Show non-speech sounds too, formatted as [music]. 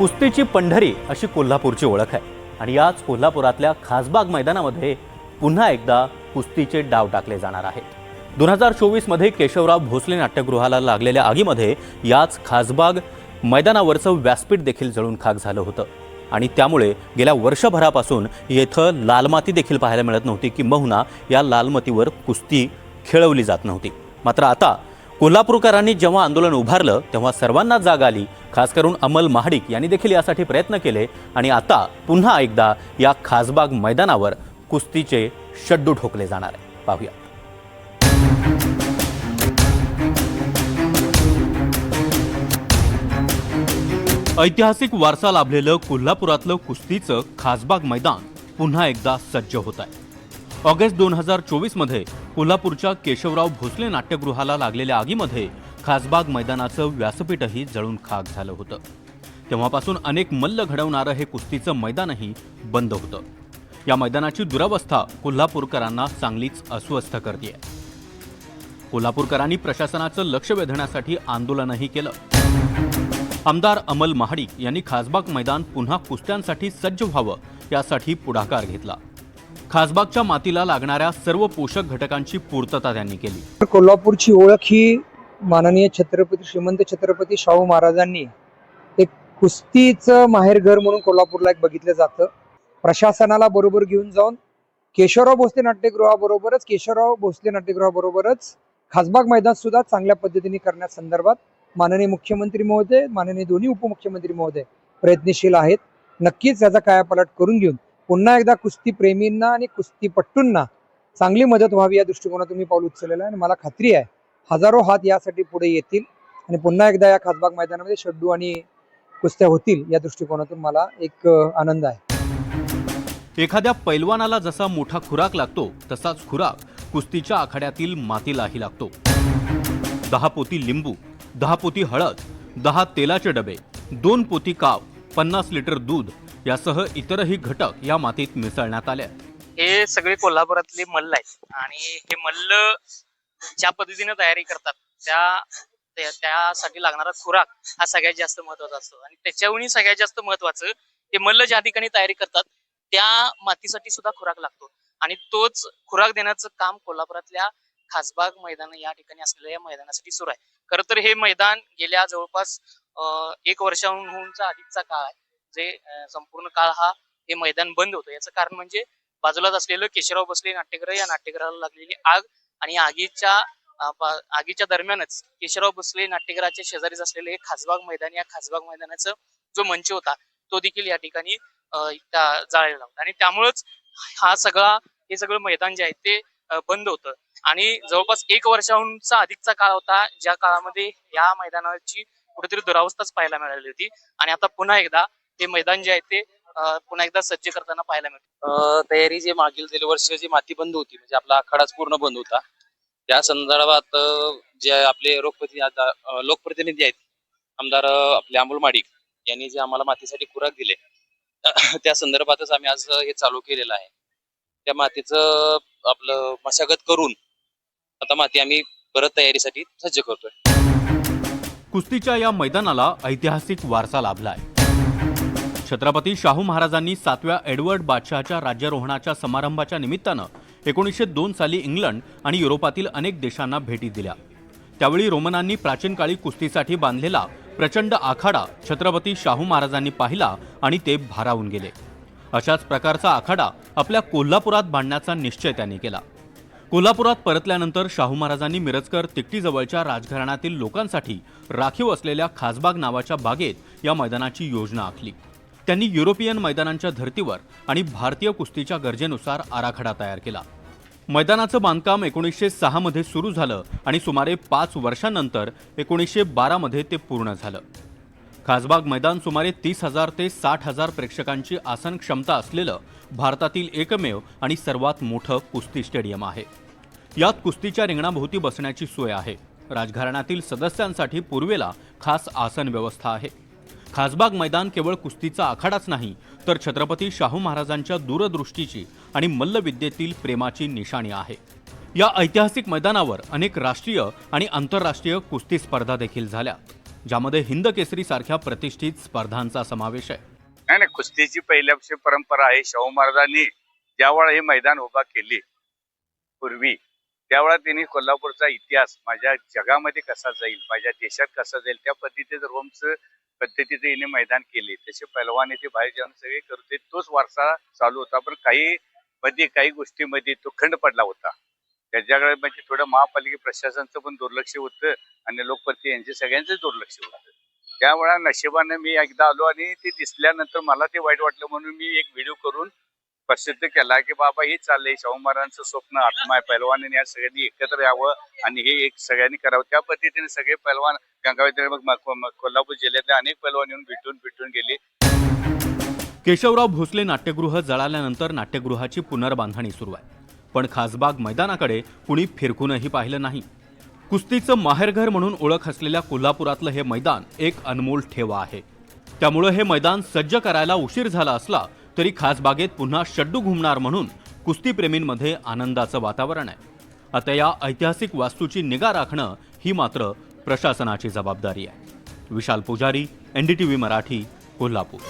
कुस्तीची पंढरी अशी कोल्हापूरची ओळख आहे. आणि याच कोल्हापुरातल्या खासबाग मैदानामध्ये पुन्हा एकदा कुस्तीचे डाव टाकले जाणार आहेत. दोन हजार चोवीसमध्ये केशवराव भोसले नाट्यगृहाला लागलेल्या आगीमध्ये याच खासबाग मैदानावरचं व्यासपीठ देखील जळून खाक झालं होतं. आणि त्यामुळे गेल्या वर्षभरापासून येथं लालमाती देखील पाहायला मिळत नव्हती किंबहुना या लालमतीवर कुस्ती खेळवली जात नव्हती. मात्र आता कोल्हापूरकरांनी जेव्हा आंदोलन उभारलं तेव्हा सर्वांना जाग आली. खास करून अमल महाडिक यांनी देखील यासाठी प्रयत्न केले आणि आता पुन्हा एकदा या खासबाग मैदानावर कुस्तीचे शड्डू ठोकले जाणार आहे पाहूया. ऐतिहासिक वारसा लाभलेलं कोल्हापुरातलं कुस्तीचं खासबाग मैदान पुन्हा एकदा सज्ज होत आहे. ऑगस्ट दोन हजार चोवीसमध्ये कोल्हापूरच्या केशवराव भोसले नाट्यगृहाला लागलेल्या आगीमध्ये खासबाग मैदानाचं व्यासपीठही जळून खाक झालं होतं. तेव्हापासून अनेक मल्ल घडवणारं हे कुस्तीचं मैदानही बंद होतं. या मैदानाची दुरावस्था कोल्हापूरकरांना चांगलीच अस्वस्थ करते कोल्हापूरकरांनी प्रशासनाचं लक्ष वेधण्यासाठी आंदोलनही केलं. आमदार अमल महाडिक यांनी खासबाग मैदान पुन्हा कुस्त्यांसाठी सज्ज व्हावं यासाठी पुढाकार घेतला. खासबागच्या मातीला लागणाऱ्या सर्व पोषक घटकांची पूर्तता त्यांनी केली. कोल्हापूरची ओळख ही माननीय छत्रपती श्रीमंत छत्रपती शाहू महाराजांनी एक कुस्तीचं माहेरघर म्हणून कोल्हापूरला एक बघितलं जातं. प्रशासनाला बरोबर घेऊन जाऊन केशवराव भोसले नाट्यगृहाबरोबरच केशवराव भोसले नाट्यगृहाबरोबरच खासबाग मैदान सुद्धा चांगल्या पद्धतीने करण्यासंदर्भात माननीय मुख्यमंत्री महोदय माननीय दोन्ही उपमुख्यमंत्री महोदय प्रयत्नशील आहेत. नक्कीच याचा कायापालट करून घेऊन पुन्हा एकदा कुस्ती प्रेमींना आणि कुस्तीपट्टूंना चांगली मदत व्हावी या दृष्टिकोनातून मी पाऊल उचललेलं आहे आणि मला खात्री आहे हजारो हात यासाठी पुढे येतील आणि पुन्हा एकदा या खासबाग मैदानामध्ये शड्डू आणि कुस्त्या होतील या दृष्टिकोनातून मला एक आनंद आहे. एखाद्या पैलवानाला जसा मोठा खुराक लागतो तसाच खुराक कुस्तीच्या आखाड्यातील मातीलाही लागतो. दहा पोती लिंबू दहा पोती हळद दहा तेलाचे डबे दोन पोती काव पन्नास लिटर दूध यासह इतरही घटक या मातीत मिसळण्यात आले हे सगळे कोल्हापुरातले मल्ल आहेत आणि हे मल्ल ज्या पद्धतीने तयारी करतात त्या त्यासाठी लागणारा खुराक हा सगळ्यात जास्त महत्त्वाचा असतो. आणि त्याच्याहूनही सगळ्यात जास्त महत्वाचं हे मल्ल ज्या ठिकाणी तयारी करतात त्या मातीसाठी सुद्धा खुराक लागतो. आणि तोच खुराक देण्याचं काम कोल्हापुरातल्या खासबाग मैदान या ठिकाणी असलेल्या या मैदानासाठी सुरू आहे. खरं तर हे मैदान गेल्या जवळपास अं, एक वर्षाहून अधिकचा काळ आहे. जे संपूर्ण काळ हा हे मैदान बंद होतं. याचं कारण म्हणजे बाजूलाच असलेलं केशवराव बसले नाट्यग्रह या नाट्यग्रहाला लागलेली आग आणि आगीच्या आगीच्या दरम्यानच केशवराव बसले नाट्यगृहाच्या शेजारीच असलेले हे खासबाग मैदान या खासबाग मैदानाचा जो मंच होता तो देखील या ठिकाणी जाळलेला होता. आणि त्यामुळेच हा सगळा हे सगळं मैदान जे आहे ते बंद होतं. आणि जवळपास एक वर्षाहूनचा अधिकचा काळ होता ज्या काळामध्ये या मैदानाची कुठेतरी दुरावस्थाच पाहायला मिळाली होती. आणि आता पुन्हा एकदा हे मैदान जे आहे ते पुन्हा एकदा सज्ज करताना पाहायला मिळतं. तयारी जे मागील गेल्या वर्ष जी माती बंद होती म्हणजे आपला आखाडाच पूर्ण बंद होता. त्या संदर्भात जे आपले लोकप्रतिनिधी लोकप्रतिनिधी आहेत आमदार आपले अमोल माडिक यांनी जे आम्हाला मातीसाठी खुराक दिले [coughs] त्या संदर्भातच आम्ही आज हे चालू केलेलं आहे. त्या मातीचं आपलं मशागत करून आता माती आम्ही परत तयारीसाठी सज्ज करतोय. कुस्तीच्या या मैदानाला ऐतिहासिक वारसा लाभला आहे छत्रपती शाहू महाराजांनी सातव्या एडवर्ड बादशहाच्या राज्यारोहणाच्या समारंभाच्या निमित्तानं एकोणीसशे दोन साली इंग्लंड आणि युरोपातील अनेक देशांना भेटी दिल्या. त्यावेळी रोमनांनी प्राचीन काळी कुस्तीसाठी बांधलेला प्रचंड आखाडा छत्रपती शाहू महाराजांनी पाहिला आणि ते भारावून गेले. अशाच प्रकारचा आखाडा आपल्या कोल्हापुरात बांधण्याचा निश्चय त्यांनी केला. कोल्हापुरात परतल्यानंतर शाहू महाराजांनी मिरजकर तिकटीजवळच्या राजघराण्यातील लोकांसाठी राखीव असलेल्या खासबाग नावाच्या बागेत या मैदानाची योजना आखली. त्यांनी युरोपियन मैदानांच्या धर्तीवर आणि भारतीय कुस्तीच्या गरजेनुसार आराखडा तयार केला. मैदानाचं बांधकाम एकोणीसशे सहामध्ये सुरू झालं आणि सुमारे पाच वर्षांनंतर एकोणीसशे बारामध्ये ते पूर्ण झालं. खासबाग मैदान सुमारे तीस हजार ते साठ हजार प्रेक्षकांची आसन क्षमता असलेलं भारतातील एकमेव आणि सर्वात मोठं कुस्ती स्टेडियम आहे. यात कुस्तीच्या रिंगणाभोवती बसण्याची सोय आहे. राजघराण्यातील सदस्यांसाठी पूर्वेला खास आसन व्यवस्था आहे. खासबाग मैदान केवळ कुस्तीचा आखाडाच नाही तर छत्रपती शाहू महाराजांच्या दूरदृष्टीची आणि मल्लविद्येतील प्रेमाची निशाणी आहे. या ऐतिहासिक मैदानावर अनेक राष्ट्रीय आणि आंतरराष्ट्रीय कुस्ती स्पर्धा देखील झाल्या ज्यामध्ये हिंद केसरी सारख्या प्रतिष्ठित स्पर्धांचा समावेश आहे. नाही नाही कुस्तीची पहिल्यापासून परंपरा आहे शाहू महाराजांनी ज्यावेळा हे मैदान उभा केले पूर्वी त्यावेळा त्यांनी कोल्हापूरचा इतिहास माझ्या जगामध्ये कसा जाईल माझ्या देशात कसा जाईल त्या पद्धतीचं रोमचं पद्धतीचं हिने मैदान केले तसे पहलवान ते बाहेर जाऊन सगळे करते तोच वारसा चालू होता. पण काही मध्ये काही गोष्टीमध्ये तो खंड पडला होता. त्याच्याकडे म्हणजे थोडं महापालिका प्रशासनाचं पण दुर्लक्ष होतं आणि लोकप्रती यांचे सगळ्यांचं दुर्लक्ष होतं. त्यावेळा नशिबानं मी एकदा आलो आणि ते दिसल्यानंतर मला ते वाईट वाटलं म्हणून मी एक व्हिडिओ करून प्रसिद्ध केला की बाबा हे चाललंय शाहू महाराजांचं स्वप्न आत्मा आहे पैलवान या सगळ्यांनी एकत्र यावं आणि हे एक सगळ्यांनी करावं. त्या पद्धतीने सगळे पैलवान गंगावती कोल्हापूर जिल्ह्यातले अनेक पैलवान येऊन भेटून भेटून गेले. केशवराव भोसले नाट्यगृह जळाल्यानंतर नाट्यगृहाची पुनर्बांधणी सुरू आहे. पण खासबाग मैदानाकडे कुणी फिरकूनही पाहिलं नाही. कुस्तीचं माहेरघर म्हणून ओळख असलेल्या कोल्हापुरातलं हे मैदान एक अनमोल ठेवा आहे. त्यामुळं हे मैदान सज्ज करायला उशीर झाला असला तरी खासबागेत पुन्हा शड्डू घुमणार म्हणून कुस्तीप्रेमींमध्ये आनंदाचं वातावरण आहे. आता या ऐतिहासिक वास्तूची निगा राखणं ही मात्र प्रशासनाची जबाबदारी आहे. विशाल पुजारी एनडीटीव्ही मराठी कोल्हापूर.